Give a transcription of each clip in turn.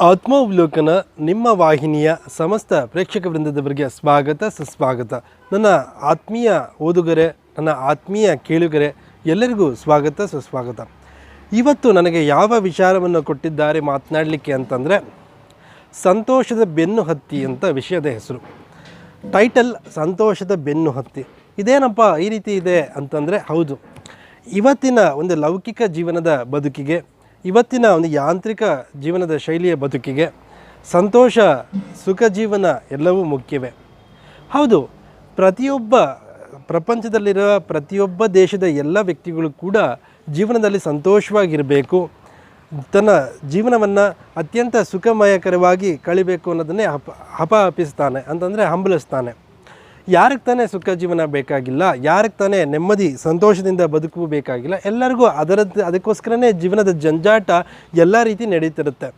ಆತ್ಮಾವಲೋಕನ ನಿಮ್ಮ ವಾಹಿನಿಯ ಸಮಸ್ತ ಪ್ರೇಕ್ಷಕ ವೃಂದದವರಿಗೆ ಸ್ವಾಗತ, ಸುಸ್ವಾಗತ. ನನ್ನ ಆತ್ಮೀಯ ಓದುಗರೆ, ನನ್ನ ಆತ್ಮೀಯ ಕೇಳುಗರೆ, ಎಲ್ಲರಿಗೂ ಸ್ವಾಗತ, ಸುಸ್ವಾಗತ. ಇವತ್ತು ನನಗೆ ಯಾವ ವಿಚಾರವನ್ನು ಕೊಟ್ಟಿದ್ದಾರೆ ಮಾತನಾಡಲಿಕ್ಕೆ ಅಂತಂದರೆ, ಸಂತೋಷದ ಬೆನ್ನು ಹತ್ತಿ ಅಂತ ವಿಷಯದ ಹೆಸರು. ಟೈಟಲ್, ಸಂತೋಷದ ಬೆನ್ನು ಹತ್ತಿ. ಇದೇನಪ್ಪ ಈ ರೀತಿ ಇದೆ ಅಂತಂದರೆ ಹೌದು. ಇವತ್ತಿನ ಒಂದು ಲೌಕಿಕ ಜೀವನದ ಬದುಕಿಗೆ ಇವತ್ತಿನ ಒಂದು ಯಾಂತ್ರಿಕ ಜೀವನದ ಶೈಲಿಯ ಬದುಕಿಗೆ ಸಂತೋಷ, ಸುಖ ಜೀವನ ಎಲ್ಲವೂ ಮುಖ್ಯವೇ? ಹೌದು, ಪ್ರತಿಯೊಬ್ಬ ಪ್ರಪಂಚದಲ್ಲಿರುವ ಪ್ರತಿಯೊಬ್ಬ ದೇಶದ ಎಲ್ಲ ವ್ಯಕ್ತಿಗಳು ಕೂಡ ಜೀವನದಲ್ಲಿ ಸಂತೋಷವಾಗಿರಬೇಕು. ತನ್ನ ಜೀವನವನ್ನು ಅತ್ಯಂತ ಸುಖಮಯಕರವಾಗಿ ಕಳಿಬೇಕು ಅನ್ನೋದನ್ನೇ ಹಪ ಹಪ ಹಪ್ಪಿಸ್ತಾನೆ ಅಂತಂದರೆ ಹಂಬಲಿಸ್ತಾನೆ. ಯಾರಿಗೆ ತಾನೇ ಸುಖ ಜೀವನ ಬೇಕಾಗಿಲ್ಲ, ಯಾರಿಗೆ ತಾನೇ ನೆಮ್ಮದಿ, ಸಂತೋಷದಿಂದ ಬದುಕು ಬೇಕಾಗಿಲ್ಲ, ಎಲ್ಲರಿಗೂ ಅದರದ್ದು ಅದಕ್ಕೋಸ್ಕರನೇ ಜೀವನದ ಜಂಜಾಟ ಎಲ್ಲ ರೀತಿ ನಡೀತಿರುತ್ತೆ.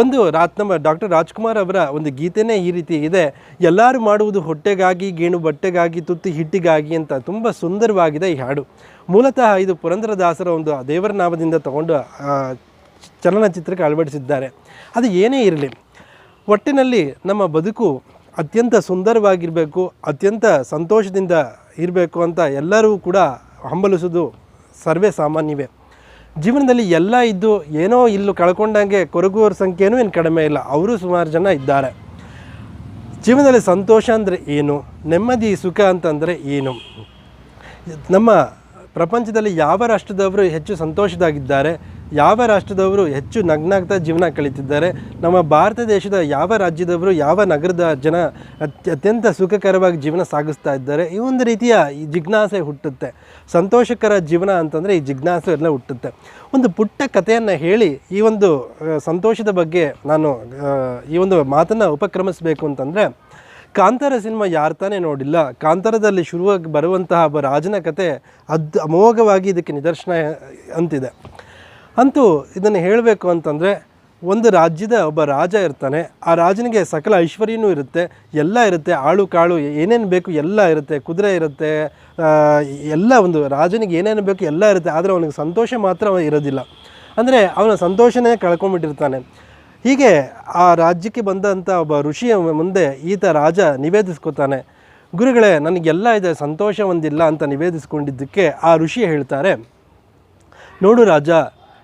ಒಂದು ರಾತ್, ನಮ್ಮ ಡಾಕ್ಟರ್ ರಾಜ್ಕುಮಾರ್ ಅವರ ಒಂದು ಗೀತೆನೇ ಈ ರೀತಿ ಇದೆ, ಎಲ್ಲರೂ ಮಾಡುವುದು ಹೊಟ್ಟೆಗಾಗಿ, ಗೇಣು ಬಟ್ಟೆಗಾಗಿ, ತುತ್ತಿ ಹಿಟ್ಟಿಗಾಗಿ ಅಂತ ತುಂಬ ಸುಂದರವಾಗಿದೆ ಈ ಹಾಡು. ಮೂಲತಃ ಇದು ಪುರಂದರದಾಸರ ಒಂದು ದೇವರ ನಾಮದಿಂದ ತಗೊಂಡು ಚಲನಚಿತ್ರಕ್ಕೆ ಅಳವಡಿಸಿದ್ದಾರೆ. ಅದು ಏನೇ ಇರಲಿ, ಒಟ್ಟಿನಲ್ಲಿ ನಮ್ಮ ಬದುಕು ಅತ್ಯಂತ ಸುಂದರವಾಗಿರಬೇಕು, ಅತ್ಯಂತ ಸಂತೋಷದಿಂದ ಇರಬೇಕು ಅಂತ ಎಲ್ಲರೂ ಕೂಡ ಹಂಬಲಿಸೋದು ಸರ್ವೇ ಸಾಮಾನ್ಯವೇ. ಜೀವನದಲ್ಲಿ ಎಲ್ಲ ಇದ್ದು ಏನೋ ಇಲ್ಲೂ ಕಳ್ಕೊಂಡಂಗೆ ಕೊರಗುವವ್ರ ಸಂಖ್ಯೆನೂ ಏನು ಕಡಿಮೆ ಇಲ್ಲ, ಅವರು ಸುಮಾರು ಜನ ಇದ್ದಾರೆ. ಜೀವನದಲ್ಲಿ ಸಂತೋಷ ಅಂದರೆ ಏನು, ನೆಮ್ಮದಿ, ಸುಖ ಅಂತಂದರೆ ಏನು? ನಮ್ಮ ಪ್ರಪಂಚದಲ್ಲಿ ಯಾವ ರಾಷ್ಟ್ರದವರು ಹೆಚ್ಚು ಸಂತೋಷದಾಗಿದ್ದಾರೆ ಯಾವ ರಾಷ್ಟ್ರದವರು ಹೆಚ್ಚು ನಗ್ನಾಗ್ತಾ ಜೀವನ ಕಳೀತಿದ್ದಾರೆ, ನಮ್ಮ ಭಾರತ ದೇಶದ ಯಾವ ರಾಜ್ಯದವರು, ಯಾವ ನಗರದ ಜನ ಅತ್ಯ, ಅತ್ಯಂತ ಸುಖಕರವಾಗಿ ಜೀವನ ಸಾಗಿಸ್ತಾ ಇದ್ದಾರೆ, ಈ ಒಂದು ರೀತಿಯ ಈ ಜಿಜ್ಞಾಸೆ ಹುಟ್ಟುತ್ತೆ. ಸಂತೋಷಕರ ಜೀವನ ಅಂತಂದರೆ ಈ ಜಿಜ್ಞಾಸೆ ಎಲ್ಲ ಹುಟ್ಟುತ್ತೆ. ಒಂದು ಪುಟ್ಟ ಕಥೆಯನ್ನು ಹೇಳಿ, ಈ ಒಂದು ಸಂತೋಷದ ಬಗ್ಗೆ ನಾನು ಈ ಒಂದು ಮಾತನ್ನು ಉಪಕ್ರಮಿಸಬೇಕು ಅಂತಂದರೆ, ಕಾಂತಾರ ಸಿನಿಮಾ ಯಾರು ತಾನೇ ನೋಡಿಲ್ಲ, ಕಾಂತಾರದಲ್ಲಿ ಶುರುವಾಗಿ ಬರುವಂತಹ ಒಬ್ಬ ರಾಜನ ಕತೆ ಅದ್, ಅಮೋಘವಾಗಿ ಇದಕ್ಕೆ ನಿದರ್ಶನ ಅಂತಿದೆ. ಅಂತೂ ಇದನ್ನು ಹೇಳಬೇಕು ಅಂತಂದರೆ ಒಂದು ರಾಜ್ಯದ ಒಬ್ಬ ರಾಜ ಇರ್ತಾನೆ. ಆ ರಾಜನಿಗೆ ಸಕಲ ಐಶ್ವರ್ಯನೂ ಇರುತ್ತೆ. ಎಲ್ಲ ಇರುತ್ತೆ. ಆಳು ಕಾಳು ಏನೇನು ಬೇಕು ಎಲ್ಲ ಇರುತ್ತೆ. ಕುದುರೆ ಇರುತ್ತೆ. ಎಲ್ಲ ಒಂದು ರಾಜನಿಗೆ ಏನೇನು ಬೇಕು ಎಲ್ಲ ಇರುತ್ತೆ. ಆದರೆ ಅವನಿಗೆ ಸಂತೋಷ ಮಾತ್ರ ಇರೋದಿಲ್ಲ. ಅಂದರೆ ಅವನ ಸಂತೋಷನೇ ಕಳ್ಕೊಂಡ್ಬಿಟ್ಟಿರ್ತಾನೆ. ಹೀಗೆ ಆ ರಾಜ್ಯಕ್ಕೆ ಬಂದಂಥ ಒಬ್ಬ ಋಷಿಯ ಮುಂದೆ ಈತ ರಾಜ ನಿವೇದಿಸ್ಕೊತಾನೆ. ಗುರುಗಳೇ, ನನಗೆಲ್ಲ ಇದೆ. ಸಂತೋಷ ಒಂದಿಲ್ಲ ಅಂತ ನಿವೇದಿಸ್ಕೊಂಡಿದ್ದಕ್ಕೆ ಆ ಋಷಿ ಹೇಳ್ತಾರೆ. ನೋಡು ರಾಜ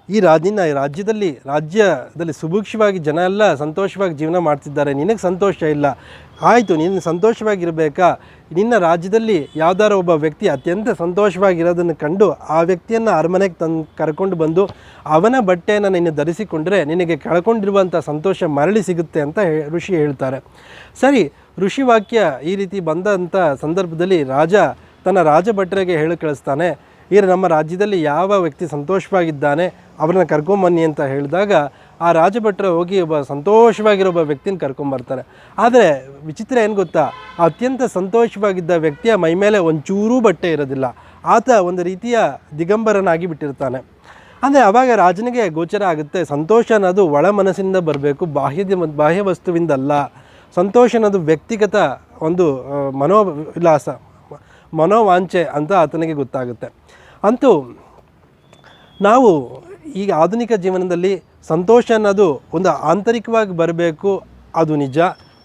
ಈ ರಾಜಿನ ರಾಜ್ಯದಲ್ಲಿ ರಾಜ್ಯದಲ್ಲಿ ಸುಭಿಕ್ಷವಾಗಿ ಜನ ಎಲ್ಲ ಸಂತೋಷವಾಗಿ ಜೀವನ ಮಾಡ್ತಿದ್ದಾರೆ. ನಿನಗೆ ಸಂತೋಷ ಇಲ್ಲ. ಆಯಿತು, ನೀನು ಸಂತೋಷವಾಗಿರಬೇಕಾ? ನಿನ್ನ ರಾಜ್ಯದಲ್ಲಿ ಯಾವ್ದಾರ ಒಬ್ಬ ವ್ಯಕ್ತಿ ಅತ್ಯಂತ ಸಂತೋಷವಾಗಿರೋದನ್ನು ಕಂಡು ಆ ವ್ಯಕ್ತಿಯನ್ನು ಅರಮನೆಗೆ ತಂದು ಕರ್ಕೊಂಡು ಬಂದು ಅವನ ಬಟ್ಟೆಯನ್ನು ನೀನು ಧರಿಸಿಕೊಂಡ್ರೆ ನಿನಗೆ ಕಳ್ಕೊಂಡಿರುವಂಥ ಸಂತೋಷ ಮರಳಿ ಸಿಗುತ್ತೆ ಅಂತ ಋಷಿ ಹೇಳ್ತಾರೆ. ಸರಿ, ಋಷಿ ವಾಕ್ಯ ಈ ರೀತಿ ಬಂದಂಥ ಸಂದರ್ಭದಲ್ಲಿ ರಾಜ ತನ್ನ ರಾಜಭಟ್ರಿಗೆ ಹೇಳಿ ಕಳಿಸ್ತಾನೆ. ಈ ನಮ್ಮ ರಾಜ್ಯದಲ್ಲಿ ಯಾವ ವ್ಯಕ್ತಿ ಸಂತೋಷವಾಗಿದ್ದಾನೆ ಅವ್ರನ್ನ ಕರ್ಕೊಂಬನ್ನಿ ಅಂತ ಹೇಳಿದಾಗ ಆ ರಾಜಭಟ್ರ ಹೋಗಿ ಒಬ್ಬ ಸಂತೋಷವಾಗಿರೋ ಒಬ್ಬ ವ್ಯಕ್ತಿನ ಕರ್ಕೊಂಬರ್ತಾರೆ. ಆದರೆ ವಿಚಿತ್ರ ಏನು ಗೊತ್ತಾ? ಅತ್ಯಂತ ಸಂತೋಷವಾಗಿದ್ದ ವ್ಯಕ್ತಿಯ ಮೈ ಮೇಲೆ ಒಂಚೂರೂ ಬಟ್ಟೆ ಇರೋದಿಲ್ಲ. ಆತ ಒಂದು ರೀತಿಯ ದಿಗಂಬರನಾಗಿ ಬಿಟ್ಟಿರ್ತಾನೆ. ಅಂದರೆ ಅವಾಗ ರಾಜನಿಗೆ ಗೋಚರ ಆಗುತ್ತೆ. ಸಂತೋಷ ಅನ್ನೋದು ಒಳ ಮನಸ್ಸಿಂದ ಬರಬೇಕು ಬಾಹ್ಯದ ಬಾಹ್ಯ ವಸ್ತುವಿಂದಲ್ಲ. ಸಂತೋಷ ಅನ್ನೋದು ವ್ಯಕ್ತಿಗತ ಒಂದು ಮನೋ ಮನೋವಿಲಾಸ ಮನೋವಾಂಛೆ ಅಂತ ಆತನಿಗೆ ಗೊತ್ತಾಗುತ್ತೆ. ಅಂತೂ ನಾವು ಈಗ ಆಧುನಿಕ ಜೀವನದಲ್ಲಿ ಸಂತೋಷ ಅನ್ನೋದು ಒಂದು ಆಂತರಿಕವಾಗಿ ಬರಬೇಕು, ಅದು ನಿಜ.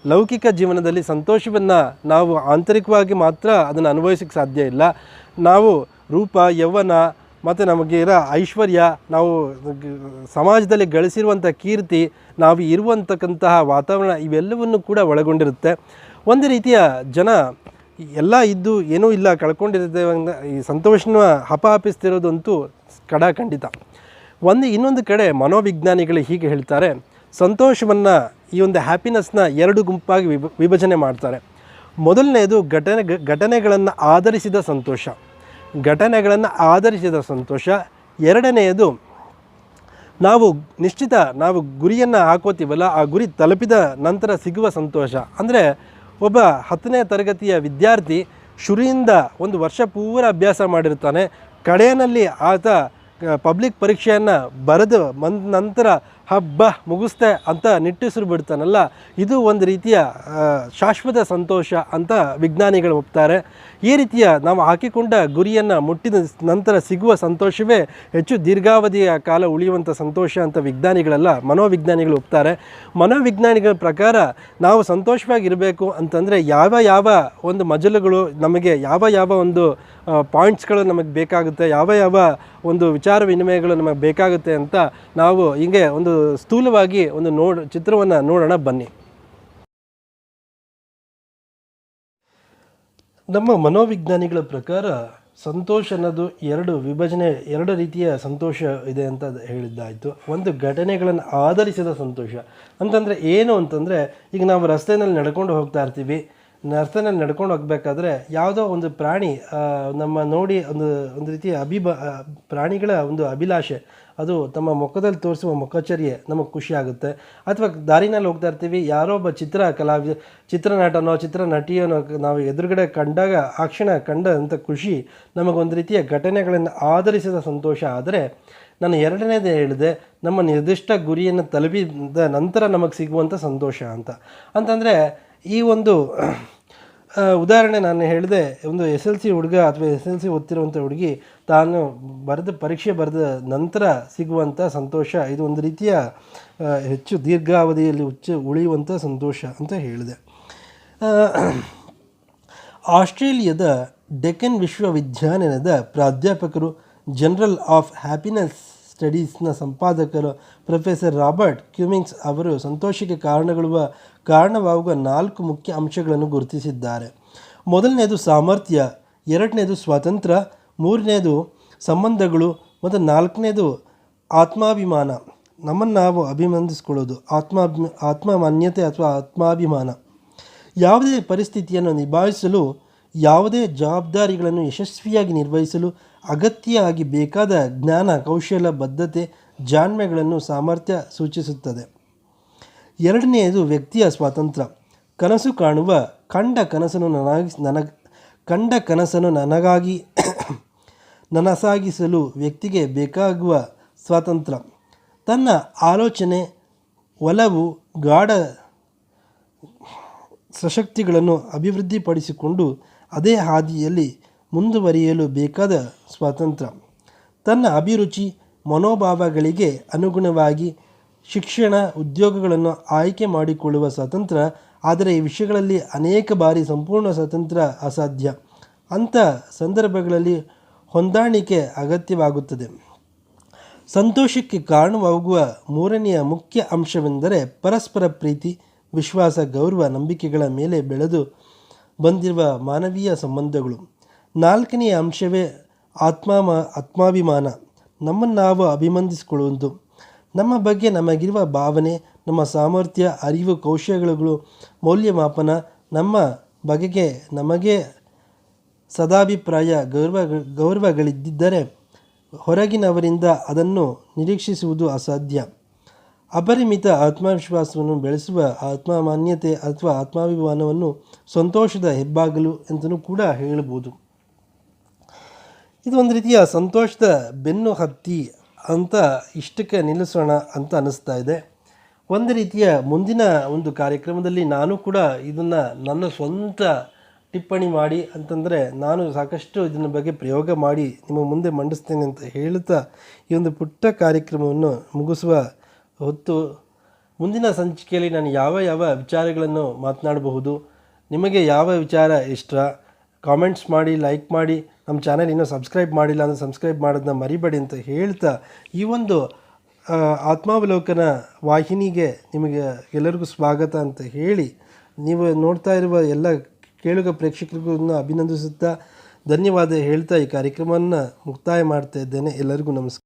ಲೌಕಿಕ ಜೀವನದಲ್ಲಿ ಸಂತೋಷವನ್ನು ನಾವು ಆಂತರಿಕವಾಗಿ ಮಾತ್ರ ಅದನ್ನು ಅನುಭವಿಸೋಕ್ಕೆ ಸಾಧ್ಯ ಇಲ್ಲ. ನಾವು ರೂಪ, ಯೌವನ ಮತ್ತು ನಮಗೆ ಇರೋ ಐಶ್ವರ್ಯ, ನಾವು ಸಮಾಜದಲ್ಲಿ ಗಳಿಸಿರುವಂಥ ಕೀರ್ತಿ, ನಾವು ಇರುವಂತಕ್ಕಂತಹ ವಾತಾವರಣ ಇವೆಲ್ಲವನ್ನು ಕೂಡ ಒಳಗೊಂಡಿರುತ್ತೆ. ಒಂದು ರೀತಿಯ ಜನ ಎಲ್ಲ ಇದ್ದು ಏನೂ ಇಲ್ಲ, ಕಳ್ಕೊಂಡಿರ್ತೇವೆ ಅಂದ- ಈ ಸಂತೋಷನ ಹಪಾಪಿಸ್ತಿರೋದಂತೂ ಕಡ ಖಂಡಿತ. ಒಂದು ಇನ್ನೊಂದು ಕಡೆ ಮನೋವಿಜ್ಞಾನಿಗಳು ಹೀಗೆ ಹೇಳ್ತಾರೆ, ಸಂತೋಷವನ್ನು ಈ ಒಂದು ಹ್ಯಾಪಿನೆಸ್ನ ಎರಡು ಗುಂಪಾಗಿ ವಿಭ, ವಿಭಜನೆ ಮಾಡ್ತಾರೆ. ಮೊದಲನೆಯದು ಘಟನೆ, ಘಟನೆಗಳನ್ನು ಆಧರಿಸಿದ ಸಂತೋಷ. ಘಟನೆಗಳನ್ನು ಆಧರಿಸಿದ ಸಂತೋಷ. ಎರಡನೆಯದು ನಾವು ನಿಶ್ಚಿತ ನಾವು ಗುರಿಯನ್ನು ಹಾಕೋತೀವಲ್ಲ, ಆ ಗುರಿ ತಲುಪಿದ ನಂತರ ಸಿಗುವ ಸಂತೋಷ. ಅಂದರೆ ಒಬ್ಬ ಹತ್ತನೇ ತರಗತಿಯ ವಿದ್ಯಾರ್ಥಿ ಶುರಿಯಿಂದ ಒಂದು ವರ್ಷ ಪೂರ ಅಭ್ಯಾಸ ಮಾಡಿರ್ತಾನೆ. ಕಡೆಯಲ್ಲಿ ಆತ ಪಬ್ಲಿಕ್ ಪರೀಕ್ಷೆಯನ್ನು ಬರೆದು, ಬಂದ ನಂತರ ಹಬ್ಬ ಮುಗಿಸ್ತೆ ಅಂತ ನಿಟ್ಟುಸಿರು ಬಿಡ್ತಾನಲ್ಲ, ಇದು ಒಂದು ರೀತಿಯ ಶಾಶ್ವತ ಸಂತೋಷ ಅಂತ ವಿಜ್ಞಾನಿಗಳು ಒಪ್ತಾರೆ. ಈ ರೀತಿಯ ನಾವು ಹಾಕಿಕೊಂಡ ಗುರಿಯನ್ನು ಮುಟ್ಟಿದ ನಂತರ ಸಿಗುವ ಸಂತೋಷವೇ ಹೆಚ್ಚು ದೀರ್ಘಾವಧಿಯ ಕಾಲ ಉಳಿಯುವಂಥ ಸಂತೋಷ ಅಂತ ವಿಜ್ಞಾನಿಗಳೆಲ್ಲ, ಮನೋವಿಜ್ಞಾನಿಗಳು ಒಪ್ತಾರೆ. ಮನೋವಿಜ್ಞಾನಿಗಳ ಪ್ರಕಾರ ನಾವು ಸಂತೋಷವಾಗಿರಬೇಕು ಅಂತಂದರೆ ಯಾವ ಯಾವ ಒಂದು ಮಜಲುಗಳು ನಮಗೆ, ಯಾವ ಯಾವ ಒಂದು ಪಾಯಿಂಟ್ಸ್ಗಳು ನಮಗೆ ಬೇಕಾಗುತ್ತೆ, ಯಾವ ಯಾವ ಒಂದು ವಿಚಾರ ವಿನಿಮಯಗಳು ನಮಗೆ ಬೇಕಾಗುತ್ತೆ ಅಂತ ನಾವು ಹಿಂಗೆ ಒಂದು ಸ್ಥೂಲವಾಗಿ ಒಂದು ನೋಡ್ ಚಿತ್ರವನ್ನು ನೋಡೋಣ, ಬನ್ನಿ. ನಮ್ಮ ಮನೋವಿಜ್ಞಾನಿಗಳ ಪ್ರಕಾರ ಸಂತೋಷ ಅನ್ನೋದು ಎರಡು ವಿಭಜನೆ, ಎರಡು ರೀತಿಯ ಸಂತೋಷ ಇದೆ ಅಂತ ಹೇಳಿದ್ದಾಯಿತು. ಒಂದು ಘಟನೆಗಳನ್ನು ಆಧರಿಸಿದ ಸಂತೋಷ. ಅಂತಂದರೆ ಏನು ಅಂತಂದರೆ, ಈಗ ನಾವು ರಸ್ತೆಯಲ್ಲಿ ನಡ್ಕೊಂಡು ಹೋಗ್ತಾ ಇರ್ತೀವಿ. ರಸ್ತೆಯಲ್ಲಿ ನಡ್ಕೊಂಡು ಹೋಗ್ಬೇಕಾದ್ರೆ ಯಾವುದೋ ಒಂದು ಪ್ರಾಣಿ ನಮ್ಮ ನೋಡಿ ಒಂದು ಒಂದು ರೀತಿಯ ಅಭಿಬ ಪ್ರಾಣಿಗಳ ಒಂದು ಅಭಿಲಾಷೆ. ಅದು ತಮ್ಮ ಮುಖದಲ್ಲಿ ತೋರಿಸುವ ಮುಖಚರ್ಯೆ ನಮಗೆ ಖುಷಿ ಆಗುತ್ತೆ. ಅಥವಾ ದಾರಿನಲ್ಲಿ ಹೋಗ್ತಾ ಇರ್ತೀವಿ, ಯಾರೋ ಒಬ್ಬ ಚಿತ್ರ ಕಲಾವಿದ, ಚಿತ್ರನಟನೋ ಚಿತ್ರ ನಟಿಯೋನೋ ನಾವು ಎದುರುಗಡೆ ಕಂಡಾಗ ಆ ಕ್ಷಣ ಕಂಡಂಥ ಖುಷಿ ನಮಗೊಂದು ರೀತಿಯ ಘಟನೆಗಳನ್ನು ಆಧರಿಸಿದ ಸಂತೋಷ. ಆದರೆ ನಾನು ಎರಡನೇದೇ ಹೇಳಿದೆ, ನಮ್ಮ ನಿರ್ದಿಷ್ಟ ಗುರಿಯನ್ನು ತಲುಪಿದ ನಂತರ ನಮಗೆ ಸಿಗುವಂಥ ಸಂತೋಷ ಅಂತ. ಅಂತಂದರೆ ಈ ಒಂದು ಉದಾಹರಣೆ ನಾನು ಹೇಳಿದೆ, ಒಂದು ಎಸ್ ಎಲ್ ಸಿ ಹುಡುಗ ಅಥವಾ ಎಸ್ ಎಲ್ ಸಿ ಓದ್ತಿರುವಂಥ ಹುಡುಗಿ, ತಾನು ಬರೆದ ಪರೀಕ್ಷೆ ಬರೆದ ನಂತರ ಸಿಗುವಂಥ ಸಂತೋಷ, ಇದು ಒಂದು ರೀತಿಯ ಹೆಚ್ಚು ದೀರ್ಘಾವಧಿಯಲ್ಲಿ ಉಚ್ಚ ಉಳಿಯುವಂಥ ಸಂತೋಷ ಅಂತ ಹೇಳಿದೆ. ಆಸ್ಟ್ರೇಲಿಯಾದ ಡೆಕ್ಕನ್ ವಿಶ್ವವಿದ್ಯಾನಿಲಯದ ಪ್ರಾಧ್ಯಾಪಕರು, ಜನರಲ್ ಆಫ್ ಹ್ಯಾಪಿನೆಸ್ ಸ್ಟಡೀಸ್ನ ಸಂಪಾದಕರು ಪ್ರೊಫೆಸರ್ ರಾಬರ್ಟ್ ಕ್ಯೂಮಿಂಗ್ಸ್ ಅವರು ಸಂತೋಷಕ್ಕೆ ಕಾರಣಗೊಳ್ಳುವ ಕಾರಣವಾಗುವ ನಾಲ್ಕು ಮುಖ್ಯ ಅಂಶಗಳನ್ನು ಗುರುತಿಸಿದ್ದಾರೆ. ಮೊದಲನೆಯದು ಸಾಮರ್ಥ್ಯ ಎರಡನೇದು ಸ್ವಾತಂತ್ರ್ಯ ಮೂರನೇದು ಸಂಬಂಧಗಳು, ಮತ್ತು ನಾಲ್ಕನೇದು ಆತ್ಮಾಭಿಮಾನ. ನಮ್ಮನ್ನು ನಾವು ಅಭಿನಂದಿಸ್ಕೊಳ್ಳೋದು ಆತ್ಮಾಭಿ, ಆತ್ಮಮಾನ್ಯತೆ ಅಥವಾ ಆತ್ಮಾಭಿಮಾನ. ಯಾವುದೇ ಪರಿಸ್ಥಿತಿಯನ್ನು ನಿಭಾಯಿಸಲು, ಯಾವುದೇ ಜವಾಬ್ದಾರಿಗಳನ್ನು ಯಶಸ್ವಿಯಾಗಿ ನಿರ್ವಹಿಸಲು ಅಗತ್ಯ ಆಗಿ ಬೇಕಾದ ಜ್ಞಾನ, ಕೌಶಲ, ಬದ್ಧತೆ, ಜಾಣ್ಮೆಗಳನ್ನು ಸಾಮರ್ಥ್ಯ ಸೂಚಿಸುತ್ತದೆ. ಎರಡನೆಯದು ವ್ಯಕ್ತಿಯ ಸ್ವಾತಂತ್ರ್ಯ. ಕನಸು ಕಾಣುವ ಕಂಡ ಕನಸನ್ನು ನನಗಾಗಿ, ನನಗ, ಕಂಡ ಕನಸನ್ನು ನನಗಾಗಿ, ನನಸಾಗಿಸಲು ವ್ಯಕ್ತಿಗೆ ಬೇಕಾಗುವ ಸ್ವಾತಂತ್ರ್ಯ. ತನ್ನ ಆಲೋಚನೆ, ಒಲವು, ಗಾಢ ಸಶಕ್ತಿಗಳನ್ನು ಅಭಿವೃದ್ಧಿಪಡಿಸಿಕೊಂಡು ಅದೇ ಹಾದಿಯಲ್ಲಿ ಮುಂದುವರಿಯಲು ಬೇಕಾದ ಸ್ವಾತಂತ್ರ್ಯ. ತನ್ನ ಅಭಿರುಚಿ, ಮನೋಭಾವಗಳಿಗೆ ಅನುಗುಣವಾಗಿ ಶಿಕ್ಷಣ ಉದ್ಯೋಗಗಳನ್ನು ಆಯ್ಕೆ ಮಾಡಿಕೊಳ್ಳುವ ಸ್ವಾತಂತ್ರ್ಯ ಆದರೆ ಈ ವಿಷಯಗಳಲ್ಲಿ ಅನೇಕ ಬಾರಿ ಸಂಪೂರ್ಣ ಸ್ವಾತಂತ್ರ್ಯ ಅಸಾಧ್ಯ. ಅಂಥ ಸಂದರ್ಭಗಳಲ್ಲಿ ಹೊಂದಾಣಿಕೆ ಅಗತ್ಯವಾಗುತ್ತದೆ. ಸಂತೋಷಕ್ಕೆ ಕಾರಣವಾಗುವ ಮೂರನೆಯ ಮುಖ್ಯ ಅಂಶವೆಂದರೆ ಪರಸ್ಪರ ಪ್ರೀತಿ, ವಿಶ್ವಾಸ, ಗೌರವ, ನಂಬಿಕೆಗಳ ಮೇಲೆ ಬೆಳೆದು ಬಂದಿರುವ ಮಾನವೀಯ ಸಂಬಂಧಗಳು. ನಾಲ್ಕನೆಯ ಅಂಶವೇ ಆತ್ಮ ಆತ್ಮಾಭಿಮಾನ. ನಮ್ಮನ್ನು ನಾವು ಅಭಿನಂದಿಸಿಕೊಳ್ಳುವುದು ನಮ್ಮ ಬಗ್ಗೆ ನಮಗಿರುವ ಭಾವನೆ, ನಮ್ಮ ಸಾಮರ್ಥ್ಯ, ಅರಿವು ಕೌಶಲ್ಯಗಳು ಮೌಲ್ಯಮಾಪನ, ನಮ್ಮ ಬಗೆಗೆ ನಮಗೆ ಸದಾಭಿಪ್ರಾಯ, ಗೌರವ, ಗೌರವಗಳಿದ್ದರೆ ಹೊರಗಿನವರಿಂದ ಅದನ್ನು ನಿರೀಕ್ಷಿಸುವುದು ಅಸಾಧ್ಯ. ಅಪರಿಮಿತ ಆತ್ಮವಿಶ್ವಾಸವನ್ನು ಬೆಳೆಸುವ ಆತ್ಮಮಾನ್ಯತೆ ಅಥವಾ ಆತ್ಮಾಭಿಮಾನವನ್ನು ಸಂತೋಷದ ಹೆಬ್ಬಾಗಲು ಅಂತಲೂ ಕೂಡ ಹೇಳಬಹುದು. ಇದು ಒಂದು ರೀತಿಯ ಸಂತೋಷದ ಬೆನ್ನು ಹತ್ತಿ ಅಂತ ಇಷ್ಟಕ್ಕೆ ನಿಲ್ಲಿಸೋಣ ಅಂತ ಅನ್ನಿಸ್ತಾ ಇದೆ. ಒಂದು ರೀತಿಯ ಮುಂದಿನ ಒಂದು ಕಾರ್ಯಕ್ರಮದಲ್ಲಿ ನಾನು ಕೂಡ ಇದನ್ನು ನನ್ನ ಸ್ವಂತ ಟಿಪ್ಪಣಿ ಮಾಡಿ ಅಂತಂದರೆ ನಾನು ಸಾಕಷ್ಟು ಇದನ್ನ ಬಗ್ಗೆ ಪ್ರಯೋಗ ಮಾಡಿ ನಿಮ್ಮ ಮುಂದೆ ಮಂಡಿಸ್ತೇನೆ ಅಂತ ಹೇಳುತ್ತಾ ಈ ಒಂದು ಪುಟ್ಟ ಕಾರ್ಯಕ್ರಮವನ್ನು ಮುಗಿಸುವ ಹೊತ್ತು ಮುಂದಿನ ಸಂಚಿಕೆಯಲ್ಲಿ ನಾನು ಯಾವ ಯಾವ ವಿಚಾರಗಳನ್ನು ಮಾತನಾಡಬಹುದು, ನಿಮಗೆ ಯಾವ ವಿಚಾರ ಇಷ್ಟ ಕಾಮೆಂಟ್ಸ್ ಮಾಡಿ ಲೈಕ್ ಮಾಡಿ ನಮ್ಮ ಚಾನಲ್ ಇನ್ನೂ ಸಬ್ಸ್ಕ್ರೈಬ್ ಮಾಡಿಲ್ಲ ಅಂದರೆ ಸಬ್ಸ್ಕ್ರೈಬ್ ಮಾಡೋದನ್ನ ಮರಿಬೇಡಿ ಅಂತ ಹೇಳ್ತಾ ಈ ಒಂದು ಆತ್ಮಾವಲೋಕನ ವಾಹಿನಿಗೆ ನಿಮಗೆ ಎಲ್ಲರಿಗೂ ಸ್ವಾಗತ ಅಂತ ಹೇಳಿ ನೀವು ನೋಡ್ತಾ ಇರುವ ಎಲ್ಲ ಕೇಳುಗ ಪ್ರೇಕ್ಷಕರಿಗೂ ಅಭಿನಂದಿಸುತ್ತಾ ಧನ್ಯವಾದ ಹೇಳ್ತಾ ಈ ಕಾರ್ಯಕ್ರಮವನ್ನು ಮುಕ್ತಾಯ ಮಾಡ್ತಾ ಇದ್ದೇನೆ. ಎಲ್ಲರಿಗೂ ನಮಸ್ಕಾರ.